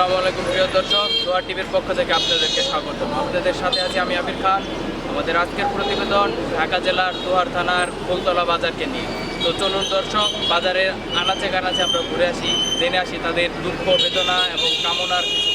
আসসালামু আলাইকুম, প্রিয় দর্শক। দোয়া টিভির পক্ষ থেকে আপনাদেরকে স্বাগত। আপনাদের সাথে আছি আমি আবির খান। আমাদের আজকের প্রতিবেদন ঢাকা জেলার দোহার থানার ফুলতলা বাজারকে নিয়ে। তো চলুন দর্শক, বাজারের আনাচে কানাচে আমরা ঘুরে আসি, জেনে আসি তাদের দুঃখ, বেদনা এবং কামনার কিছু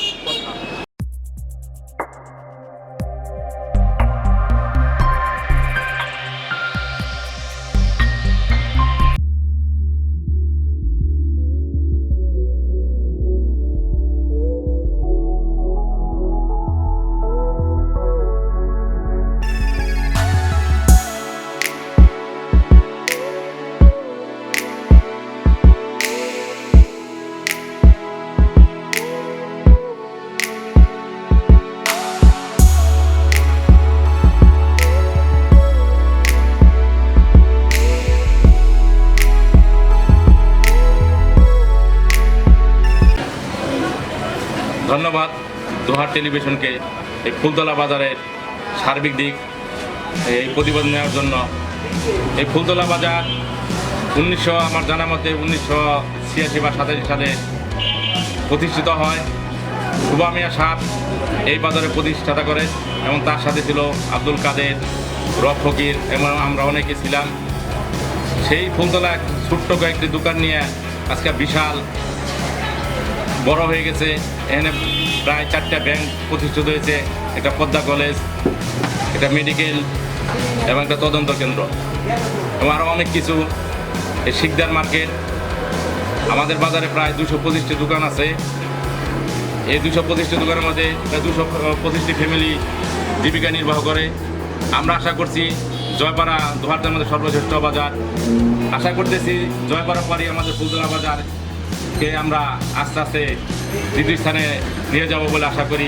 দোহার টেলিভিশনকে এই ফুলতলা বাজারের সার্বিক দিক, এই প্রতিবেদন নেওয়ার জন্য। এই ফুলতলা বাজার উনিশশো, আমার জানা মতে উনিশশো ছিয়াশি বা সাতাশি সালে প্রতিষ্ঠিত হয়। সুবা মিয়া সাহ এই বাজারে প্রতিষ্ঠাতা করে এবং তার সাথে ছিল আব্দুল কাদের, রব ফকির এবং আমরা অনেকে ছিলাম। সেই ফুলতলা ছোট্ট কয়েকটি দোকান নিয়ে আজকে বিশাল বড় হয়ে গেছে। এখানে প্রায় চারটা ব্যাংক প্রতিষ্ঠিত হয়েছে। একটা পদ্মা কলেজ, একটা মেডিকেল এবং একটা তদন্ত কেন্দ্র এবং আরও অনেক কিছু। এই শিকদার মার্কেট, আমাদের বাজারে প্রায় দুশো পঁচিশটি দোকান আছে। এই দুশো পঁচিশটি দোকানের মধ্যে প্রায় দুশো পঁচিশটি ফ্যামিলি জীবিকা নির্বাহ করে। আমরা আশা করছি জয়পাড়া দোহারদের মধ্যে সর্বশ্রেষ্ঠ বাজার। আশা করতেছি জয়পাড়া পারি আমাদের ফুলতলা বাজার কে আমরা আস্তে আস্তে দ্বিতীয় স্থানে নিয়ে যাব বলে আশা করি।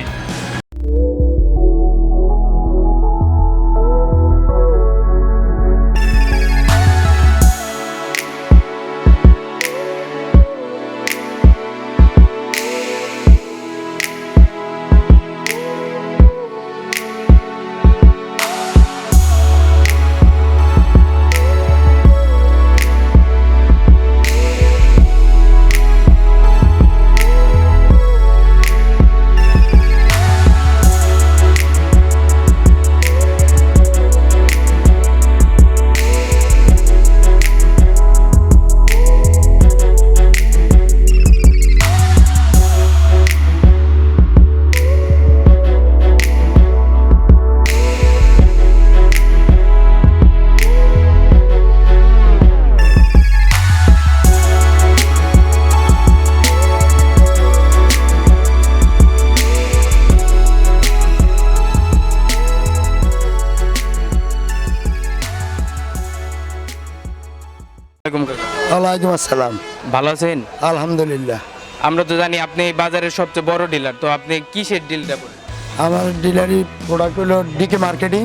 ওয়ালাইকুম আসসালাম। ভালো আছেন? আলহামদুলিল্লাহ। আমরা তো জানি আপনি এই বাজারের সবচেয়ে বড় ডিলার তো আপনি কিসের ডিলটা করেন? আমার ডিলারি প্রোডাক্ট হলো ডিকে মার্কেটিং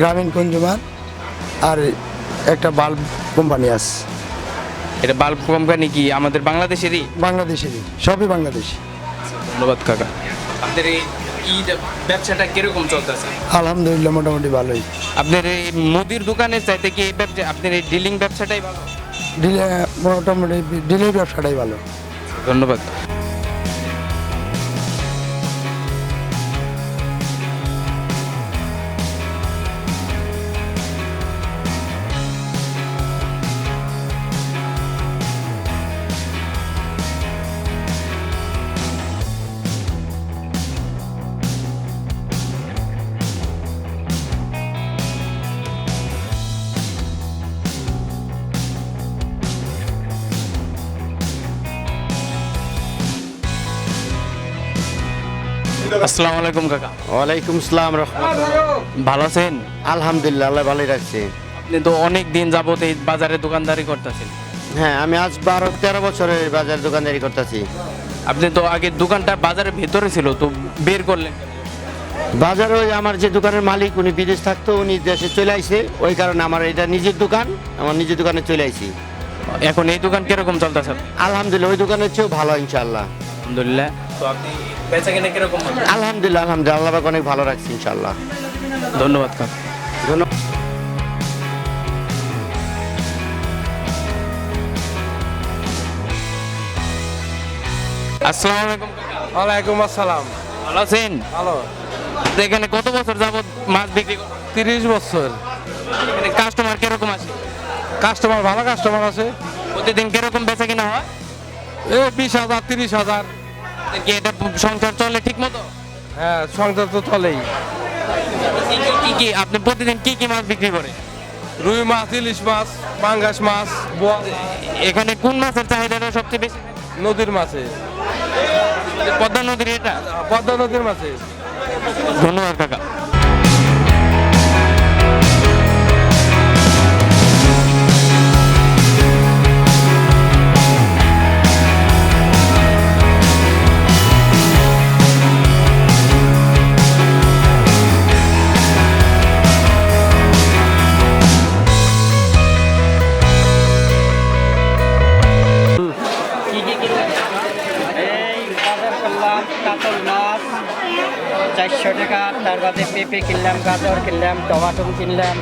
গ্রামীণ কনজিউমার আর একটা বাল্ব কোম্পানি আছে। এটা বাল্ব কোম্পানি কি? আমাদের বাংলাদেশেরই? বাংলাদেশেরই সবই বাংলাদেশি। ধন্যবাদ কাকা। আপনাদের এই ব্যবসাটা কীরকম চলতেছে? আলহামদুলিল্লাহ মোটামুটি ভালোই। আপনার এই মুদির দোকানের চাইতে কি এই ব্যবসা আপনার এই ডিলিং ব্যবসাটাই ভালো? ডিলে মোটামুটি ডিলের ব্যবসাটাই ভালো। ধন্যবাদ। আসসালামু আলাইকুম কাকা। ওয়ালাইকুম আসসালাম রহমতুল্লাহ। ভালো আছেন? আলহামদুলিল্লাহ আল্লাহ ভালোই রাখছে। আপনি তো অনেক দিন যাবত এই বাজারে দোকানদারি করতেছেন। হ্যাঁ আমি আজ বারো তেরো বছরের বাজার দোকানদারি করতেছি। আপনি তো আগে দোকানটা বাজারের ভেতরে ছিল তো বের করলেন বাজারে ওই আমার যে দোকানের মালিক উনি বিদেশ থাকতো উনি দেশে চলে আইছে। ওই কারণে আমার এটা নিজের দোকান আমার নিজের দোকানে চলে আইছি। এখন এই দোকান কীরকম চলতেছে? আলহামদুলিল্লাহ ওই দোকানের চেয়েও ভালো ইনশাল্লাহ আলহামদুলিল্লাহ। তো আপনি বেচা কিনা কীরকম? আলহামদুলিল্লাহ আলহামদুলিল্লাহ আল্লাহ পাক অনেক ভালো রাখছি ইনশাল্লাহ ধন্যবাদ কাকা। ধন্যবাদ। আসসালামু আলাইকুম ওয়ালাইকুম আসসালাম। ভালো আছেন? ভালো। তো এখানে কত বছর যাবত মাছ বিক্রি তিরিশ বছর। এখানে কাস্টমার কীরকম আছে? কাস্টমার ভালো কাস্টমার আছে। প্রতিদিন কীরকম বেচা কিনা হয়? এ বিশ হাজার তিরিশ হাজার। কি এটা সংসার চলে ঠিক মতো হ্যাঁ সংসার তো চলেই। কি কি- আপনি প্রতিদিন কি কি মাছ বিক্রি করেন? রুই মাছ ইলিশ মাছ পাঙ্গাস মাছ এখানে কোন মাছের চাহিদাটা সবচেয়ে বেশি? নদীর মাছে পদ্মা নদীর এটা? পদ্মা নদীর মাছে ধন্যবাদ কাকা। পেঁপে কিনলাম গাজর কিনলাম টমাটো কিনলাম।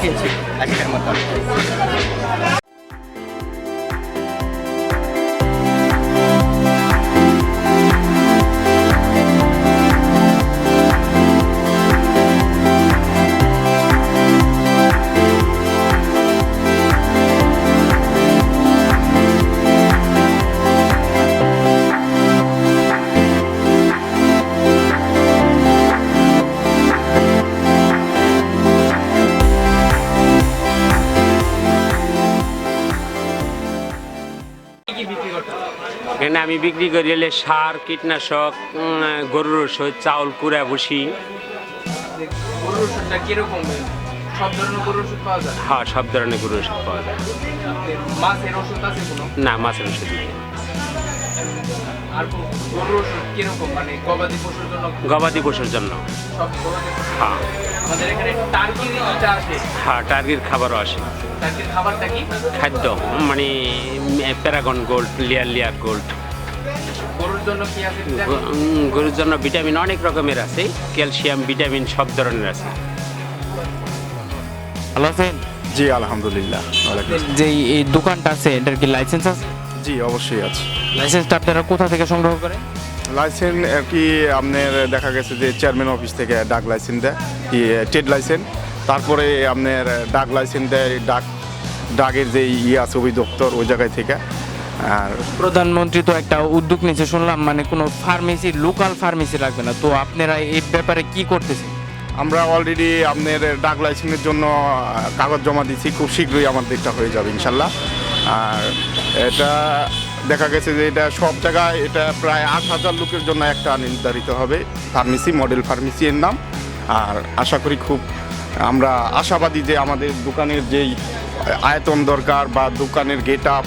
কিনছি আজকের মতো। এখানে আমি বিক্রি করি হলে সার কীটনাশক গরুর ওষুধ চাউল কুড়া ভুসি। গরুর ওষুধটা কীরকম? হ্যাঁ সব ধরনের গরুর ওষুধ পাওয়া যায়। মাছের ওষুধ আছে কোনো? না মাছের ওষুধ নেই। মানে গবাদি পশুর জন্য? হ্যাঁ। হ্যাঁ টার্গির খাবারও আসে। খাদ্য মানে প্যারাগন গোল্ড লিয়ার লিয়ার গোল্ড। গরুর জন্য ভিটামিন? অনেক রকমের আছে ক্যালসিয়াম ভিটামিন সব ধরনের আছে। ভালো আছেন? জি আলহামদুলিল্লাহ যে এই দোকানটা আছে এটার কি লাইসেন্স আছে? জি অবশ্যই আছে। লাইসেন্সটা আপনারা কোথা থেকে সংগ্রহ করেন? লাইসেন্স কি আপনার দেখা গেছে যে চেয়ারম্যান অফিস থেকে ডাক লাইসেন্স দেয় কি ট্রেড লাইসেন্স তারপরে আপনার ডাক লাইসেন্স দেয় ডাক ডাকের যে ইয়ে আছে অধিদপ্তর ওই জায়গায় থেকে। আর প্রধানমন্ত্রী তো একটা উদ্যোগ নিয়েছে শুনলাম মানে কোনো ফার্মেসি লোকাল ফার্মেসি রাখবে না। তো আপনারা এই ব্যাপারে কি করতেছেন? আমরা অলরেডি আপনার ডাক লাইসেন্সের জন্য কাগজ জমা দিচ্ছি খুব শীঘ্রই আমাদেরটা হয়ে যাবে ইনশাল্লাহ। আর এটা দেখা গেছে যে এটা সব জায়গায় এটা প্রায় আট হাজার লোকের জন্য একটা নির্ধারিত হবে। ফার্মেসি মডেল ফার্মেসি এর নাম। আর আশা করি খুব আমরা আশাবাদী যে আমাদের দোকানের যেই আয়তন দরকার বা দোকানের গেট আপ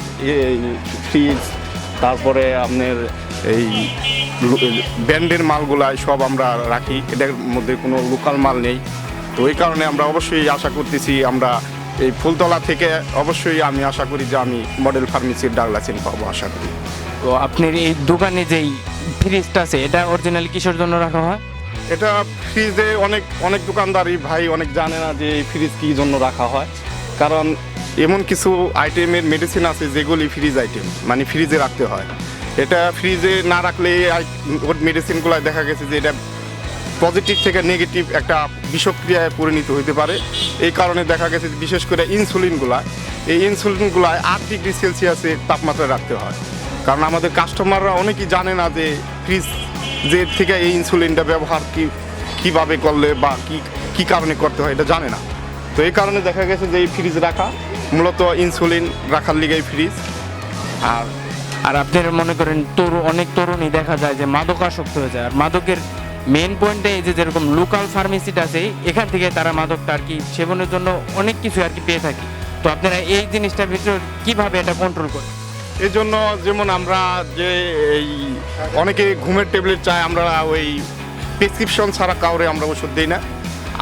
ফ্রিজ তারপরে আপনার এই ব্র্যান্ডের মালগুলাই সব আমরা রাখি। এটার মধ্যে কোনো লোকাল মাল নেই। তো ওই কারণে আমরা অবশ্যই আশা করতেছি আমরা এই ফুলতলা থেকে অবশ্যই আমি আশা করি যে আমি মডেল ফার্মেসির ডাক লাইসেন্স পাবো, আশা করি। তো আপনার এই দোকানে যেই ফ্রিজটা আছে, এটা অরিজিনাল কিসের জন্য রাখা হয়? এটা ফ্রিজে অনেক অনেক দোকানদারই ভাই অনেক জানে না যে এই ফ্রিজ কী জন্য রাখা হয়। কারণ এমন কিছু আইটেমের মেডিসিন আছে যেগুলি ফ্রিজ আইটেম মানে ফ্রিজে রাখতে হয়। এটা ফ্রিজে না রাখলে মেডিসিনগুলো দেখা গেছে যে এটা পজিটিভ থেকে নেগেটিভ একটা বিষক্রিয়ায় পরিণত হতে পারে। এই কারণে দেখা গেছে বিশেষ করে ইনসুলিনগুলা এই ইনসুলিনগুলায় আট ডিগ্রি সেলসিয়াসে তাপমাত্রায় রাখতে হয়। কারণ আমাদের কাস্টমাররা অনেকেই জানে না যে ফ্রিজ যে থেকে এই ইনসুলিনটা ব্যবহার কি, কীভাবে করলে বা কি কি কারণে করতে হয়, এটা জানে না। তো এই কারণে দেখা গেছে যে এই ফ্রিজ রাখা, মূলত ইনসুলিন রাখার লিগে এই ফ্রিজ আর আর আপনার মনে করেন তরু, অনেক তরুণই দেখা যায় যে মাদকাসক্ত হয়ে যায়। আর মাদকের মেন পয়েন্টে এই যে যেরকম লোকাল ফার্মেসিটা আছে, এখান থেকে তারা মাদকটা আর কি সেবনের জন্য অনেক কিছু আর কি পেয়ে থাকে। তো আপনারা এই জিনিসটার ভিতর কীভাবে এটা কন্ট্রোল করেন? এই জন্য যেমন আমরা যে এই অনেকে ঘুমের ট্যাবলেট চাই আমরা ওই প্রেসক্রিপশন ছাড়া কাউরে আমরা ওষুধ দিই না।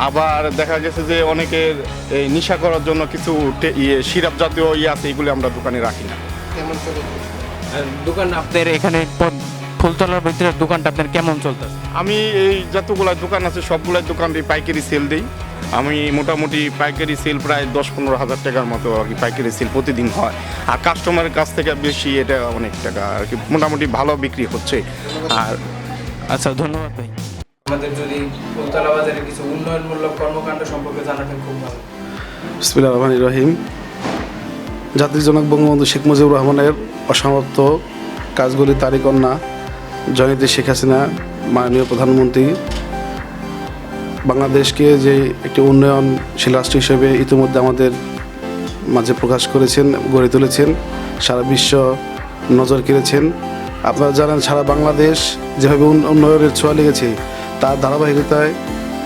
আবার দেখা গেছে যে অনেকের এই নেশা করার জন্য কিছু ইয়ে সিরাপ জাতীয় ইয়ে আছে এগুলি আমরা দোকানে রাখি না। দোকান আপনার এখানে ফুলতলার ভিতরে দোকানটা আপনার কেমন চলতেছে? আমি এই যতগুলা দোকান আছে সবগুলাই দোকান দিয়ে পাইকারি সেল দিই। আমি মোটামুটি পাইকারি সেল প্রায় দশ পনেরো হাজার টাকার মতো আর কি পাইকারি সেল প্রতিদিন হয়। আর কাস্টমারের কাছ থেকে বেশি এটা অনেক টাকা আর কি মোটামুটি ভালো বিক্রি হচ্ছে। আর আচ্ছা ধন্যবাদ ভাই। আমাদের যদি ফুলতলা বাজারে কিছু উন্নয়নমূলক কর্মকাণ্ড সম্পর্কে জানাতেন খুব ভালো। বিসমিল্লাহ রহমান রহিম জাতির জনক বঙ্গবন্ধু শেখ মুজিবুর রহমানের অসমাপ্ত কাজগুলি কন্যা জয়নীতি শেখ হাসিনা মাননীয় প্রধানমন্ত্রী বাংলাদেশকে যে একটি উন্নয়নশীল রাষ্ট্র হিসেবে ইতিমধ্যে আমাদের মাঝে প্রকাশ করেছেন, গড়ে তুলেছেন, সারা বিশ্ব নজর কেড়েছেন। আপনারা জানেন সারা বাংলাদেশ যেভাবে উন- উন্নয়নের ছোঁয়া লেগেছে, তার ধারাবাহিকতায়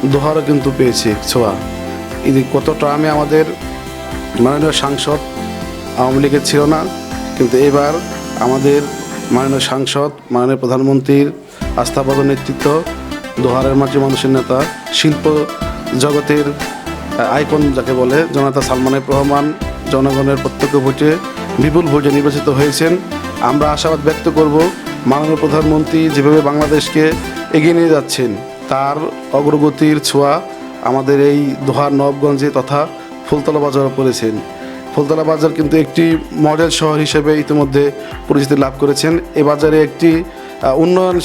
দোহারও কিন্তু পেয়েছে ছোঁয়া। ఇది কত ট্রামে আমাদের মাননীয় সাংসদ আওয়ামী লীগের ছিল না, কিন্তু এবার আমাদের মাননীয় সাংসদ, মাননীয় প্রধানমন্ত্রীর আস্থাপদ নেতৃত্ব দোহারের মাঝে মানুষের নেতা, শিল্প জগতের আইকন যাকে বলে, জনতা সালমানের রহমান জনগণের প্রত্যক্ষ ভোটে বিপুল ভোটে নির্বাচিত হয়েছেন। আমরা আশাবাদ ব্যক্ত করব, মাননীয় প্রধানমন্ত্রী যেভাবে বাংলাদেশকে এগিয়ে নিয়ে যাচ্ছেন, তার অগ্রগতির ছোঁয়া আমাদের এই দোহার নবগঞ্জে তথা ফুলতলা বাজারও পড়েছেন। ফুলতলা বাজার কিন্তু একটি মডেল শহর হিসেবে ইতিমধ্যে পরিচিতি লাভ করেছেন। এ বাজারে একটি উন্নয়ন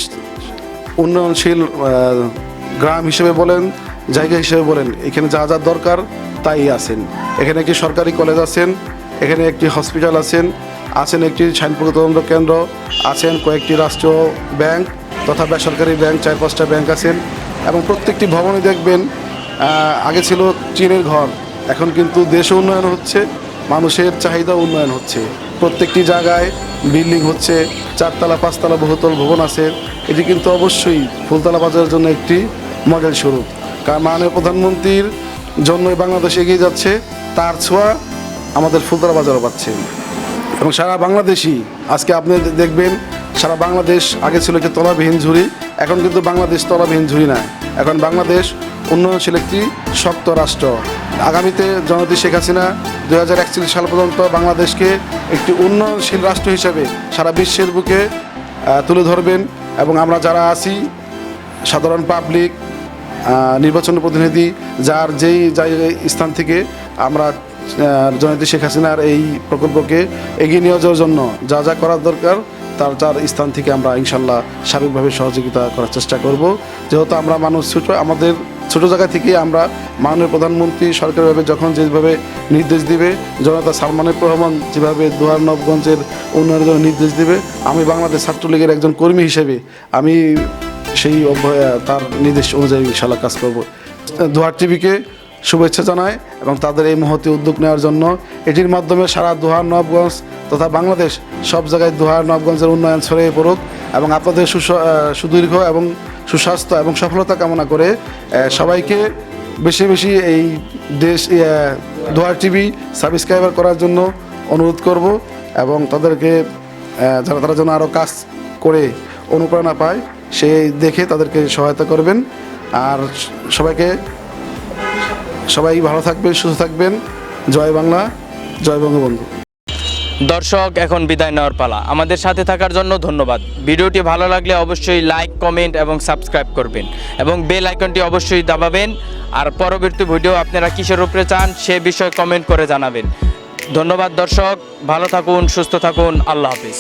উন্নয়নশীল গ্রাম হিসেবে বলেন, জায়গা হিসেবে বলেন, এখানে যা যা দরকার তাই আছেন। এখানে একটি সরকারি কলেজ আছেন, এখানে একটি হসপিটাল আছেন আছেন একটি সাইনপুর তদন্ত কেন্দ্র, আছেন কয়েকটি রাষ্ট্রীয় ব্যাংক তথা বেসরকারি ব্যাংক, চার পাঁচটা ব্যাংক আছেন এবং প্রত্যেকটি ভবনে দেখবেন আগে ছিল চীনের ঘর, এখন কিন্তু দেশ উন্নয়ন হচ্ছে, মানুষের চাহিদা উন্নয়ন হচ্ছে। প্রত্যেকটি জায়গায় বিল্ডিং হচ্ছে চারতলা, পাঁচতলা বহুতল ভবন আছে। এটি কিন্তু অবশ্যই ফুলতলা বাজারের জন্য একটি মডেল স্বরূপ কারণ মাননীয় প্রধানমন্ত্রীর জন্য বাংলাদেশ এগিয়ে যাচ্ছে, তার ছোঁয়া আমাদের ফুলতলা বাজারও পাচ্ছে। এবং সারা বাংলাদেশই, আজকে আপনি দেখবেন, সারা বাংলাদেশ আগে ছিল যে তলাবিহীন ঝুড়ি, এখন কিন্তু বাংলাদেশ তলাবিহীন ঝুড়ি না। এখন বাংলাদেশ উন্নয়নশীল একটি শক্ত রাষ্ট্র। আগামীতে জনতি শেখ হাসিনা দু হাজার একচল্লিশ সাল পর্যন্ত বাংলাদেশকে একটি উন্নয়নশীল রাষ্ট্র হিসেবে সারা বিশ্বের বুকে তুলে ধরবেন এবং আমরা যারা আছি, সাধারণ পাবলিক নির্বাচন প্রতিনিধি, যার যেই স্থান থেকে আমরা জনতি শেখ হাসিনার এই প্রকল্পকে এগিয়ে নিয়ে যাওয়ার জন্য যা যা করার দরকার তার তার স্থান থেকে আমরা ইনশাল্লাহ সার্বিকভাবে সহযোগিতা করার চেষ্টা করব। যেহেতু আমরা মানুষ ছোট, আমাদের ছোট জায়গা থেকে আমরা মাননীয় প্রধানমন্ত্রী সরকারিভাবে যখন যেভাবে নির্দেশ দিবে, জনতা সালমানের রহমান যেভাবে দুয়ার নবগঞ্জের উন্নয়নের জন্য নির্দেশ দিবে, আমি বাংলাদেশ ছাত্রলীগের একজন কর্মী হিসেবে আমি সেই তার নির্দেশ অনুযায়ী ইনশাল্লাহ কাজ করব। দুয়ার টিভিকে শুভেচ্ছা জানায় এবং তাদের এই মহতি উদ্যোগ নেওয়ার জন্য। এটির মাধ্যমে সারা দোহার নবগঞ্জ তথা বাংলাদেশ সব জায়গায় দোহার নবগঞ্জের উন্নয়ন ছড়িয়ে পড়ুক এবং আপনাদের সুদীর্ঘ এবং সুস্বাস্থ্য এবং সফলতা কামনা করে সবাইকে বেশি বেশি এই দেশ দোহার টিভি সাবস্ক্রাইবার করার জন্য অনুরোধ করব এবং তাদেরকে যারা তারা যেন আরও কাজ করে অনুপ্রেরণা পায়, সেই দেখে তাদেরকে সহায়তা করবেন। আর সবাইকে সবাই ভালো থাকবেন, সুস্থ থাকবেন। জয় বাংলা, জয় বঙ্গবন্ধু। দর্শক, এখন বিদায় নেওয়ার পালা। আমাদের সাথে থাকার জন্য ধন্যবাদ। ভিডিওটি ভালো লাগলে অবশ্যই লাইক কমেন্ট এবং সাবস্ক্রাইব করবেন এবং বেল আইকনটি অবশ্যই দাবাবেন। আর পরবর্তী ভিডিও আপনারা কিসের উপরে চান সে বিষয়ে কমেন্ট করে জানাবেন। ধন্যবাদ দর্শক, ভালো থাকুন, সুস্থ থাকুন, আল্লাহ হাফিজ।